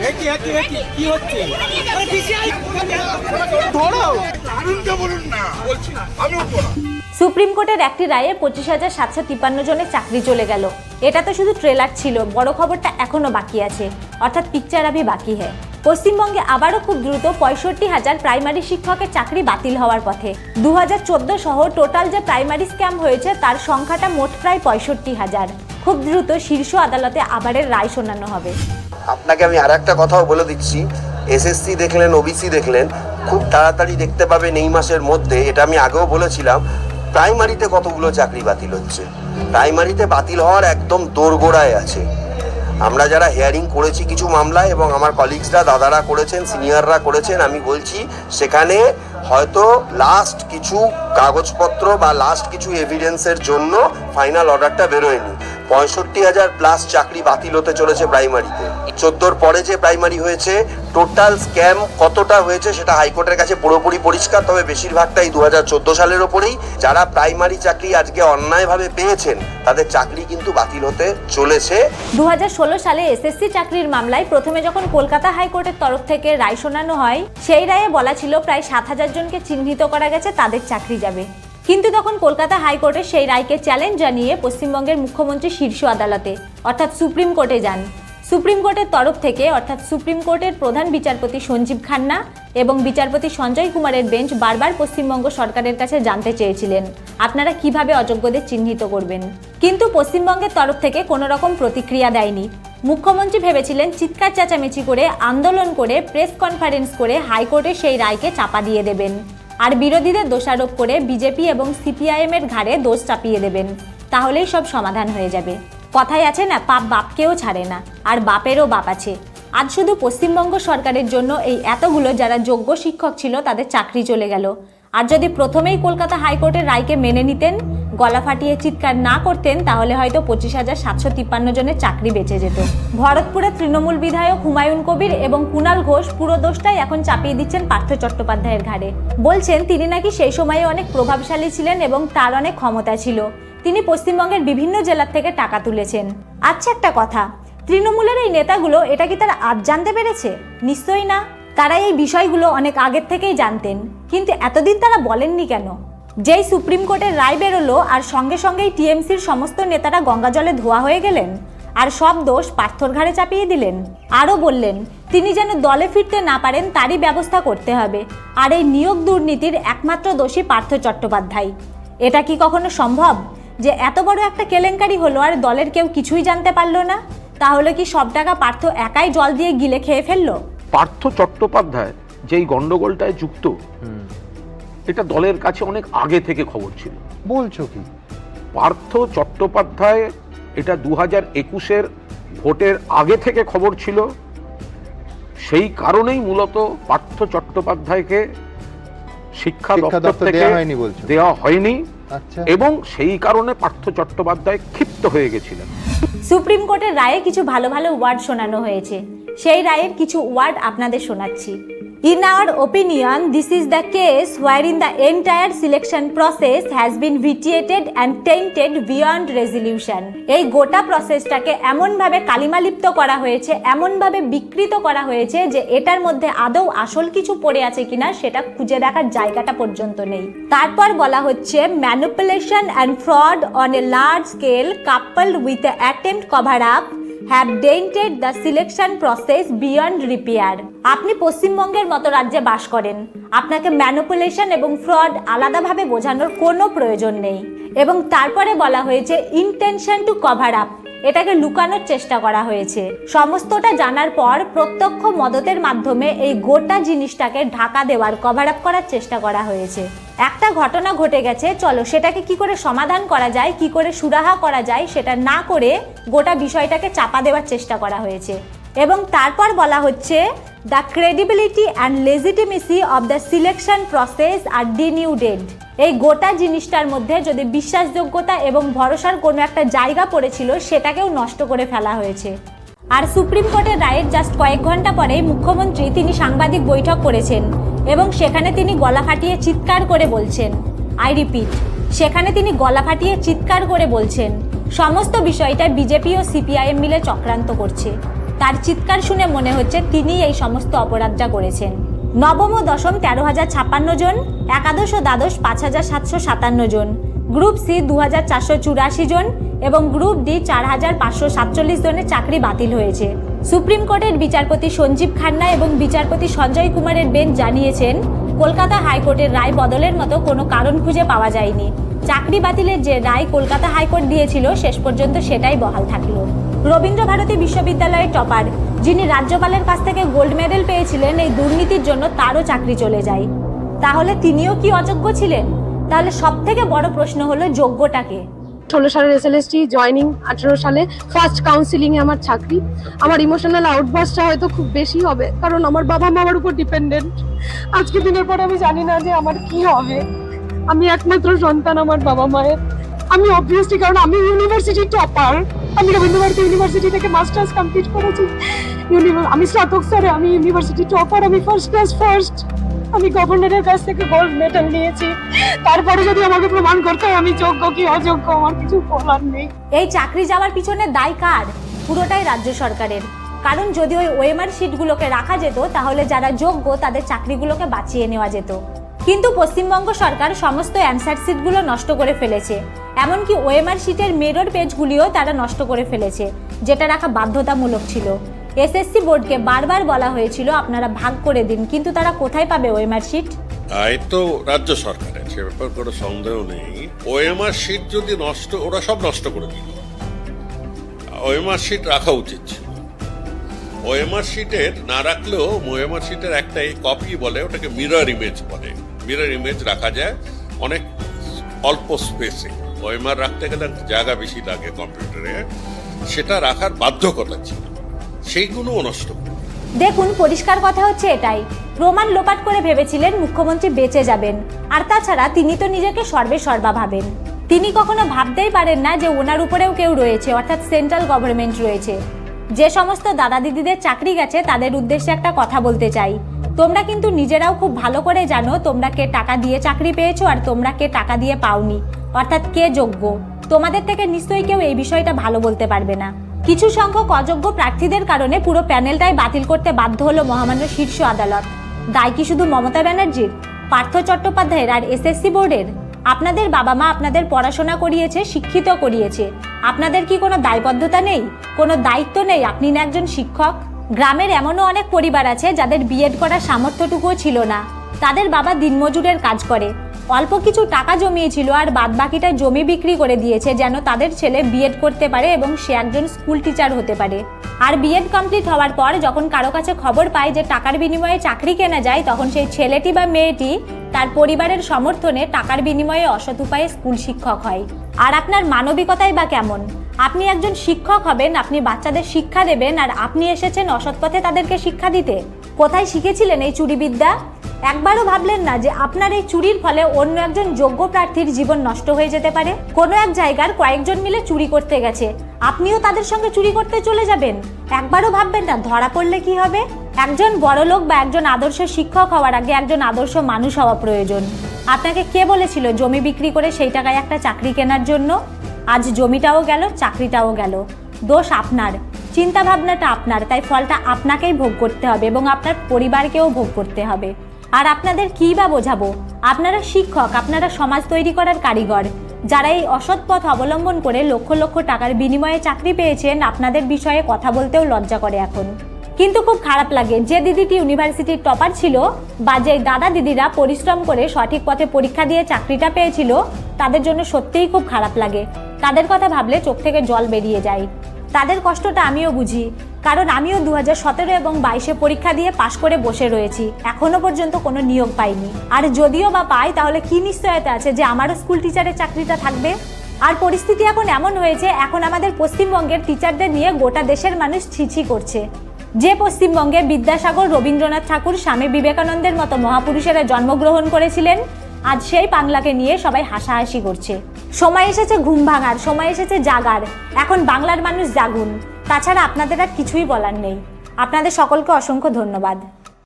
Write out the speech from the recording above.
একই একই একই। কি হচ্ছে? ধরো। আনন্দে বলুন না। বলছি না। আমি উঠবো না। সুপ্রিম কোর্টের একটি রায়ে পঁচিশ হাজার সাতশো তিপ্পান্ন জনের চাকরি চলে গেল। এটা তো শুধু ট্রেলার ছিল বড় খবরটা এখনও বাকি আছে। অর্থাৎ পিকচার আভি বাকি হ্যায়। পশ্চিমবঙ্গে আবারও খুব দ্রুত পঁয়ষট্টি হাজার প্রাইমারি শিক্ষকের চাকরি বাতিল হওয়ার পথে। দু হাজার চোদ্দ সহ টোটাল যে প্রাইমারি স্ক্যাম হয়েছে তার সংখ্যাটা মোট প্রায় পঁয়ষট্টি হাজার। খুব দ্রুত শীর্ষ আদালতে আবারের রায় শোনানো হবে। আপনাকে আমি আর একটা কথাও বলে দিচ্ছি। এসএসসি দেখলেন ওবিসি দেখলেন, খুব তাড়াতাড়ি দেখতে পাবেন এই মাসের মধ্যে। এটা আমি আগেও বলেছিলাম, প্রাইমারিতে কতগুলো চাকরি বাতিল হচ্ছে? প্রাইমারিতে বাতিল হওয়ার একদম দোরগোড়ায় আছে। আমরা যারা হেয়ারিং করেছি কিছু মামলায় এবং আমার কলিগসরা দাদারা করেছেন সিনিয়ররা করেছেন, আমি বলছি, সেখানে হয়তো লাস্ট কিছু কাগজপত্র বা লাস্ট কিছু এভিডেন্সের জন্য ফাইনাল অর্ডারটা বেরোয়নি। পঁয়ষট্টি হাজার প্লাস চাকরি বাতিল হতে চলেছে প্রাইমারিতে। চোদ্দোর পরে যে প্রাইমারি হয়েছে টোটাল স্ক্যাম কতটা হয়েছে সেটা হাইকোর্টের কাছে পুরোপুরি পরিষ্কার, তবে বেশিরভাগটাই দু হাজার চোদ্দ সালের ওপরেই। যারা প্রাইমারি চাকরি আজকে অন্যায়ভাবে পেয়েছেন, তাদের চাকরি কিন্তু বাতিল হতে চলেছে। দু হাজার ষোলো সালে এসএসসি চাকরির মামলায় প্রথমে যখন কলকাতা হাইকোর্টের তরফ থেকে রায় শোনানো হয়, সেই রায়ে বলা ছিল প্রায় সাত হাজার জনকে চিহ্নিত করা গেছে, তাদের চাকরি যাবে। কিন্তু তখন কলকাতা হাইকোর্টে সেই রায়কে চ্যালেঞ্জ জানিয়ে পশ্চিমবঙ্গের মুখ্যমন্ত্রী শীর্ষ আদালতে, অর্থাৎ সুপ্রিম কোর্টে যান। সুপ্রিম কোর্টের তরফ থেকে, অর্থাৎ সুপ্রিম কোর্টের প্রধান বিচারপতি সঞ্জীব খান্না এবং বিচারপতি সঞ্জয় কুমারের বেঞ্চ বারবার পশ্চিমবঙ্গ সরকারের কাছে জানতে চেয়েছিলেন। আপনারা কীভাবে অযোগ্যদের চিহ্নিত করবেন? কিন্তু পশ্চিমবঙ্গের তরফ থেকে কোনো রকম প্রতিক্রিয়া দেয়নি। মুখ্যমন্ত্রী ভেবেছিলেন চিৎকার চেঁচামেচি করে, আন্দোলন করে, প্রেস কনফারেন্স করে হাইকোর্টে সেই রায়কে চাপা দিয়ে দেবেন। আর বিরোধীদের দোষারোপ করে বিজেপি এবং সিপিআইএমের ঘাড়ে দোষ চাপিয়ে দেবেন। তাহলেই সব সমাধান হয়ে যাবে। কথাই আছে না, পাপ বাপকেও ছাড়ে না, আর বাপেরও বাপ আছে। আজ শুধু পশ্চিমবঙ্গ সরকারের জন্য এই এতগুলো যারা যোগ্য শিক্ষক ছিল, তাদের চাকরি চলে গেল। আর যদি প্রথমেই কলকাতা হাইকোর্টের রায়কে মেনে নিতেন গলা ফাটিয়ে চিৎকার না করতেন, তাহলে হয়তো পঁচিশ হাজার সাতশো তিপ্পান্ন জনের চাকরি বেঁচে যেত। ভরতপুরের তৃণমূল বিধায়ক হুমায়ুন কবির এবং কুণাল ঘোষ পুরো দোষটাই এখন চাপিয়ে দিচ্ছেন পার্থ চট্টোপাধ্যায়ের ঘাড়ে। বলছেন, তিনি নাকি সেই সময়ে অনেক প্রভাবশালী ছিলেন এবং তার অনেক ক্ষমতা ছিল। তিনি পশ্চিমবঙ্গের বিভিন্ন জেলার থেকে টাকা তুলেছেন। আচ্ছা একটা কথা, তৃণমূলের এই নেতাগুলো, এটা কি তারা আজ জানতে পেরেছে? নিশ্চয়ই না। তারা এই বিষয়গুলো অনেক আগের থেকেই জানতেন। কিন্তু এতদিন তারা বলেননি কেন? যেই সুপ্রিম কোর্টের রায় বেরোলো আর সঙ্গে সঙ্গেই টিএমসির সমস্ত নেতারা গঙ্গা জলে ধোয়া হয়ে গেলেন আর সব দোষ পার্থর ঘাড়ে চাপিয়ে দিলেন। আরও বললেন তিনি যেন দলে ফিরতে না পারেন তারই ব্যবস্থা করতে হবে। আর এই নিয়োগ দুর্নীতির একমাত্র দোষী পার্থ চট্টোপাধ্যায়। এটা কি কখনো সম্ভব যে এত বড় একটা কেলেঙ্কারি হলো আর দলের কেউ কিছুই জানতে পারল না? তাহলে কি সব টাকা পার্থ একাই জল দিয়ে গিলে খেয়ে ফেলল? পার্থ চট্টোপাধ্যায় যেই গন্ডগোলটায় যুক্ত এটা দলের কাছে অনেক আগে থেকে খবর ছিল। বলছো কি? পার্থ চট্টোপাধ্যায় এটা দু হাজার একুশের ভোটের আগে থেকে খবর ছিল। সেই কারণেই মূলত পার্থ চট্টোপাধ্যায়কে শিক্ষা দপ্তর থেকে দেয়া হয়নি বলছো। দেওয়া হয়নি আচ্ছা। এবং সেই কারণে পার্থ চট্টোপাধ্যায় ক্ষিপ্ত হয়ে গেছিলেন। সুপ্রিম কোর্টের রায়ে কিছু ভালো ভালো ওয়ার্ড শোনানো হয়েছে। সেই রায়ের কিছু ওয়ার্ড আপনাদের শোনাচ্ছি। Our opinion this is the case where in the entire selection process has been vitiated and tainted beyond resolution এই গোটা প্রসেসটাকে এমনভাবে কালিমালিপ্ত করা হয়েছে, এমনভাবে বিকৃত করা হয়েছে যে এটার মধ্যে আদৌ আসল কিছু পড়ে আছে কিনা সেটা খুঁজে দেখার জায়গাটা পর্যন্ত নেই। তারপর বলা হচ্ছে manipulation and fraud on a large scale couple with attempt cover up have dented the selection process beyond repair আপনি পশ্চিমবঙ্গের মতো রাজ্যে বাস করেন। আপনাকে ম্যানুপুলেশন এবং ফ্রড আলাদাভাবে বোঝানোর কোনো প্রয়োজন নেই। এবং তারপরে বলা হয়েছে ইন্টেনশন টু কভার আপ এটাকে লুকানোর চেষ্টা করা হয়েছে। সমস্তটা জানার পর প্রত্যক্ষ মদতের মাধ্যমে এই গোটা জিনিসটাকে ঢাকা দেওয়ার কভার আপ করার চেষ্টা করা হয়েছে। একটা ঘটনা ঘটে গেছে, চলো সেটাকে কি করে সমাধান করা যায়, কি করে সুরাহা করা যায় সেটা না করে গোটা বিষয়টাকে চাপা দেওয়ার চেষ্টা করা হয়েছে। এবং তারপর বলা হচ্ছে the credibility and legitimacy of the selection process are denuded এই গোটা জিনিসটার মধ্যে যদি বিশ্বাসযোগ্যতা এবং ভরসার কোনো একটা জায়গা পড়েছিল, সেটাকেও নষ্ট করে ফেলা হয়েছে। আর সুপ্রিম কোর্টের রায়ের জাস্ট কয়েক ঘণ্টা পরেই মুখ্যমন্ত্রী, তিনি সাংবাদিক বৈঠক করেছেন। এবং সেখানে তিনি গলা ফাটিয়ে চিৎকার করে বলছেন, আই রিপিট। সেখানে তিনি গলা ফাটিয়ে চিৎকার করে বলছেন, সমস্ত বিষয়টা বিজেপি ও সিপিআইএম মিলে চক্রান্ত করছে। তার চিৎকার শুনে মনে হচ্ছে তিনি এই সমস্ত অপরাধটা করেছেন। নবম ও দশম তেরো হাজার ছাপ্পান্ন জন, একাদশ ও দ্বাদশ পাঁচ হাজার সাতশো সাতান্ন জন। গ্রুপ সি দু জন এবং গ্রুপ ডি চার হাজার পাঁচশো সাতচল্লিশ জনের চাকরি বাতিল হয়েছে। সুপ্রিম কোর্টের বিচারপতি সঞ্জীব খান্না এবং বিচারপতি সঞ্জয় কুমারের বেঞ্চ জানিয়েছেন, কলকাতা হাইকোর্টের রায় বদলের মতো কোনো কারণ খুঁজে পাওয়া যায়নি। চাকরি বাতিলের যে রায় কলকাতা হাইকোর্ট দিয়েছিল, শেষ পর্যন্ত সেটাই বহাল থাকল। রবীন্দ্র ভারতী বিশ্ববিদ্যালয়ের টপার, যিনি রাজ্যপালের কাছ থেকে গোল্ড মেডেল পেয়েছিলেন, এই দুর্নীতির জন্য তারও চাকরি চলে যায়। তাহলে তিনিও কি অযোগ্য ছিলেন? তাহলে সব থেকে বড় প্রশ্ন হলো যোগ্যটাকে। ষোলো সালের এসএলএসটি জয়নিং আঠেরো সালে ফার্স্ট কাউন্সিলিং এ আমার চাকরি। আমার ইমোশনাল আউটবাস্টটা হয়তো খুব বেশি হবে, কারণ আমার বাবা মা আমার উপর ডিপেন্ডেন্ট আজকে দিনের পর আমি জানি না যে আমার কি হবে। আমি একমাত্র সন্তান আমার বাবা মায়ের। আমি অবভিয়াসলি কারণ আমি ইউনিভার্সিটি টপার আমি রবীন্দ্রভারতী ইউনিভার্সিটি থেকে মাস্টার্স কমপ্লিট করেছি। আমি স্নাতক স্তরে, আমি ইউনিভার্সিটি টপার আমি ফার্স্ট ক্লাস ফার্স্ট আমি গভর্নরের কাছ থেকে গোল্ড মেডেল নিয়েছি। তারপরে যদি আমাকে প্রমাণ করতে আমি যোগ্য কি অযোগ্য, আমার কিছু বলার নেই। এই চাকরি যাওয়ার পিছনে দায় কার? পুরোটাই রাজ্য সরকারের। কারণ যদি ওই ওএমআর শিটগুলোকে রাখা যেত, তাহলে যারা যোগ্য, তাদের চাকরিগুলোকে বাঁচিয়ে নেওয়া যেত। কিন্তু পশ্চিমবঙ্গ সরকার সমস্ত অ্যান্সার সিটগুলো নষ্ট করে ফেলেছে। এমনকি ওএমআর শিটের মেরর পেজগুলিও তারা নষ্ট করে ফেলেছে, যেটা রাখা বাধ্যতামূলক ছিল। এসএসসি বোর্ডকে বারবার বলা হয়েছিল, আপনারা ভাগ করে দিন, কিন্তু তারা কোথায় পাবে ওএমআর শিট দায় তো রাজ্য সরকারের, সে ব্যাপার কোনো সন্দেহ নেই। ওএমআর শিট যদি নষ্ট, ওরা সব নষ্ট করে দিল। ওএমআর শিট রাখা উচিত ছিল। ওএমআর শিটের না রাখলেও ওএমআর শিটের একটা কপি বলে, ওটাকে মিরর ইমেজ বলে। মিরর ইমেজ রাখা যায় অনেক অল্প স্পেসে ওএমআর রাখতে গেলে জায়গা বেশি লাগে কম্পিউটারে সেটা রাখার বাধ্যকতা ছিল। সেইগুলোও নষ্ট। দেখুন, পরিষ্কার কথা হচ্ছে এটাই। প্রমাণ লোপাট করে ভেবেছিলেন মুখ্যমন্ত্রী বেঁচে যাবেন। আর তাছাড়া তিনি তো নিজেকে সর্বে সর্বা ভাবেন। তিনি কখনো ভাবতেই পারেন না যে ওনার উপরেও কেউ রয়েছে, অর্থাৎ সেন্ট্রাল গভর্নমেন্ট রয়েছে। যে সমস্ত দাদা দিদিদের চাকরি গেছে, তাদের উদ্দেশ্যে একটা কথা বলতে চাই। তোমরা কিন্তু নিজেরাও খুব ভালো করে জানো তোমরা কে টাকা দিয়ে চাকরি পেয়েছ আর তোমরা কে টাকা দিয়ে পাওনি, অর্থাৎ কে যোগ্য। তোমাদের থেকে নিশ্চয়ই কেউ এই বিষয়টা ভালো বলতে পারবে না। কিছু সংখ্যক অযোগ্য প্রার্থীদের কারণে পুরো প্যানেলটাই বাতিল করতে বাধ্য হলো মহামান্য শীর্ষ আদালত। দায় কি শুধু মমতা ব্যানার্জির? পার্থ চট্টোপাধ্যায়ের আর এসএসসি বোর্ডের? আপনাদের বাবা মা আপনাদের পড়াশোনা করিয়েছে, শিক্ষিত করিয়েছে। আপনাদের কি কোনো দায়বদ্ধতা নেই? কোনো দায়িত্ব নেই? আপনি না একজন শিক্ষক? গ্রামের এমনও অনেক পরিবার আছে যাদের বিএড করার সামর্থ্যটুকুও ছিল না। তাদের বাবা দিনমজুরের কাজ করে। অল্প কিছু টাকা জমিয়েছিল আর বাদ বাকিটা জমি বিক্রি করে দিয়েছে যেন তাদের ছেলে বিএড করতে পারে এবং সে একজন স্কুল টিচার হতে পারে। আর বিএড কমপ্লিট হওয়ার পর যখন কারও কাছে খবর পায় যে টাকার বিনিময়ে চাকরি কেনা যায়, তখন সেই ছেলেটি বা মেয়েটি তার পরিবারের সমর্থনে টাকার বিনিময়ে অসৎ উপায়ে স্কুল শিক্ষক হয়। আর আপনার মানবিকতাই বা কেমন? আপনি একজন শিক্ষক হবেন, আপনি বাচ্চাদের শিক্ষা দেবেন, আর আপনি এসেছেন অসৎ পথে তাদেরকে শিক্ষা দিতে। কোথায় শিখেছিলেন এই চুরিবিদ্যা? একবারও ভাবলেন না যে আপনার এই চুরির ফলে অন্য একজন যোগ্য প্রার্থীর জীবন নষ্ট হয়ে যেতে পারে? কোনো এক জায়গার কয়েকজন মিলে চুরি করতে গেছে। আপনিও তাদের সঙ্গে চুরি করতে চলে যাবেন। একবারও ভাববেন না, ধরা পড়লে কি হবে? একজন বড় লোক বা একজন আদর্শ শিক্ষক হওয়ার আগে একজন আদর্শ মানুষ হওয়া প্রয়োজন। আপনাকে কে বলেছিল জমি বিক্রি করে সেই টাকায় একটা চাকরি কেনার জন্য? আজ জমিটাও গেল, চাকরিটাও গেল। দোষ আপনার। চিন্তা ভাবনাটা আপনার, তাই ফলটা আপনাকেই ভোগ করতে হবে এবং আপনার পরিবারকেও ভোগ করতে হবে। আর আপনাদের কী বা বোঝাবো? আপনারা শিক্ষক, আপনারা সমাজ তৈরি করার কারিগর। যারা এই অসৎ পথ অবলম্বন করে লক্ষ লক্ষ টাকার বিনিময়ে চাকরি পেয়েছেন, আপনাদের বিষয়ে কথা বলতেও লজ্জা করে এখন। কিন্তু খুব খারাপ লাগে, যে দিদিটি ইউনিভার্সিটির টপার ছিল বা যে দাদা দিদিরা পরিশ্রম করে সঠিক পথে পরীক্ষা দিয়ে চাকরিটা পেয়েছিল, তাদের জন্য সত্যিই খুব খারাপ লাগে। তাদের কথা ভাবলে চোখ থেকে জল বেরিয়ে যায়। তাদের কষ্টটা আমিও বুঝি। কারণ আমিও দু হাজার সতেরো এবং বাইশে পরীক্ষা দিয়ে পাশ করে বসে রয়েছি। এখনও পর্যন্ত কোনো নিয়োগ পাইনি। আর যদিও বা পাই, তাহলে কি নিশ্চয়তা আছে যে আমারও স্কুল টিচারের চাকরিটা থাকবে? আর পরিস্থিতি এখন এমন হয়েছে, এখন আমাদের পশ্চিমবঙ্গের টিচারদের নিয়ে গোটা দেশের মানুষ ছিছি করছে। যে পশ্চিমবঙ্গে বিদ্যাসাগর রবীন্দ্রনাথ ঠাকুর, স্বামী বিবেকানন্দের মতো মহাপুরুষেরা জন্মগ্রহণ করেছিলেন, আজ সেই বাংলাকে নিয়ে সবাই হাসাহাসি করছে। সময় এসেছে ঘুম ভাঙার, সময় এসেছে জাগার। এখন বাংলার মানুষ জাগুন। তাছাড়া আপনাদের আর কিছুই বলার নেই। আপনাদের সকলকে অসংখ্য ধন্যবাদ।